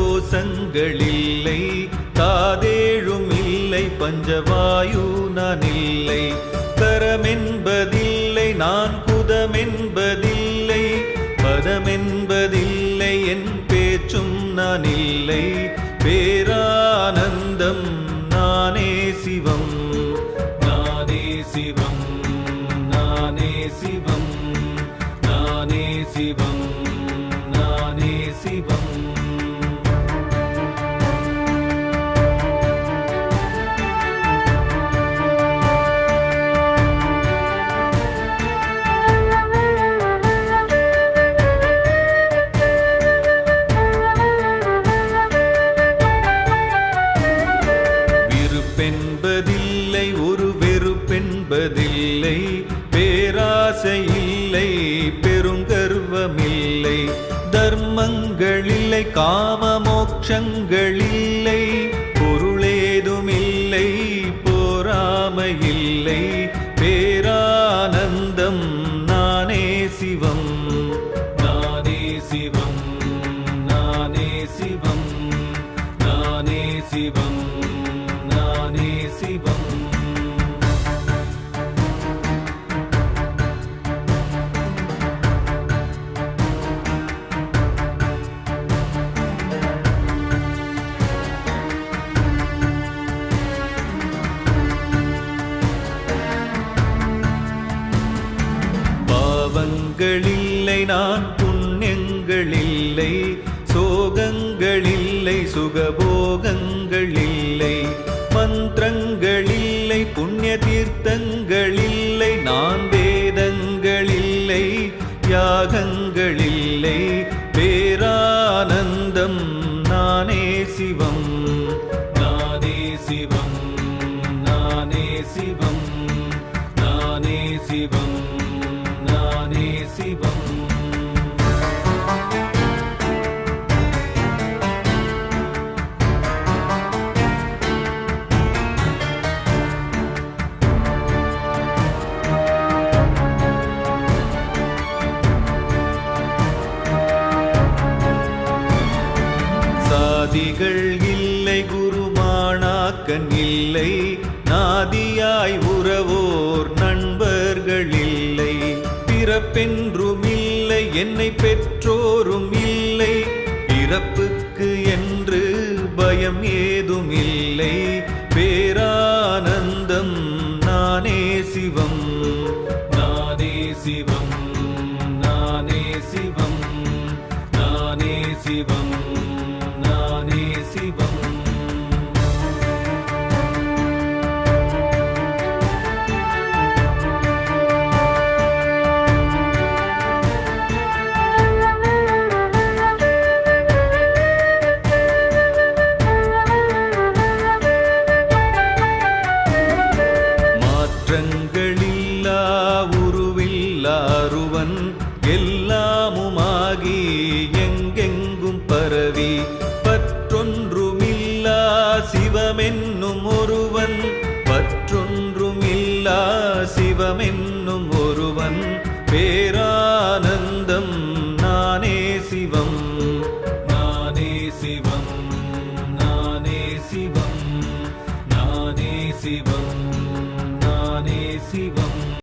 கோசங்களில்லை காதேழும் இல்லை பஞ்சவாயு நான் இல்லை கரமென்பதில்லை நான் குதமென்பதில்லை பதமென்பதில்லை என் பேச்சும் நான் இல்லை பேரானந்தம் நானே சிவம் நானே சிவம் நானே சிவம் நானே சிவம் நானே சிவம். பேராசை இல்லை பெருங்கர்வமில்லை. தர்மங்களில்லை காம மோட்சங்களில்லை. இல்லை நான் புண்ணியங்களில்லை. சோகங்களில்லை சுகபோகங்களில்லை. மந்திரங்களில்லை புண்ணிய தீர்த்தங்களில்லை நான் வேதங்களில்லை யாகங்களில்லை. பேரானந்தம் நானே சிவம். நானே சிவம் நானே சிவம். சாதிகள் இல்லை குருமானாக்கன் இல்லை. நாதியாய் உறவோர் நண்பர்கள் இல்லை. பிறப்பென்றும் இல்லை என்னை பெற்றோரும் இல்லை. பிறப்புக்கு என்று பயம் ஏதும் இல்லை. பேரானந்தம் நானே சிவம். நானே சிவம். உருவாகி எங்கெங்கும் பரவி பற்றொன்றுமில்லா சிவமென்னும் ஒருவன். பற்றொன்றுமில்லா சிவமென்னும் ஒருவன். பேரா